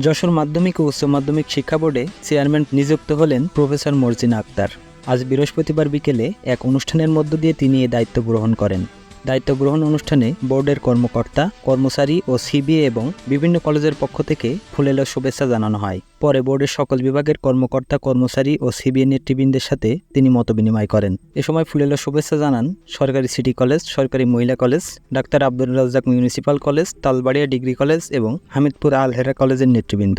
যশোর মাধ্যমিক ও উচ্চ মাধ্যমিক শিক্ষা বোর্ডে চেয়ারম্যান নিযুক্ত হলেন প্রফেসর মর্জিনা আক্তার। আজ বৃহস্পতিবার বিকেলে এক অনুষ্ঠানের মধ্য দিয়ে তিনি এ দায়িত্ব গ্রহণ করেন। দায়িত্ব গ্রহণ অনুষ্ঠানে বোর্ডের কর্মকর্তা, কর্মচারী ও সিবিএ এবং বিভিন্ন কলেজের পক্ষ থেকে ফুলেলো শুভেচ্ছা জানানো হয় পরে বোর্ডের সকল বিভাগের কর্মকর্তা, কর্মচারী ও সিবিএ নেতৃবৃন্দের সাথে তিনি মত বিনিময় করেন এ সময় ফুলেলো শুভেচ্ছা জানান সরকারি সিটি কলেজ, সরকারি মহিলা college, doctor Abdul Razzak municipal college, Talbaria degree college এবং হামিদপুর আলহেরা কলেজের নেতৃবৃন্দ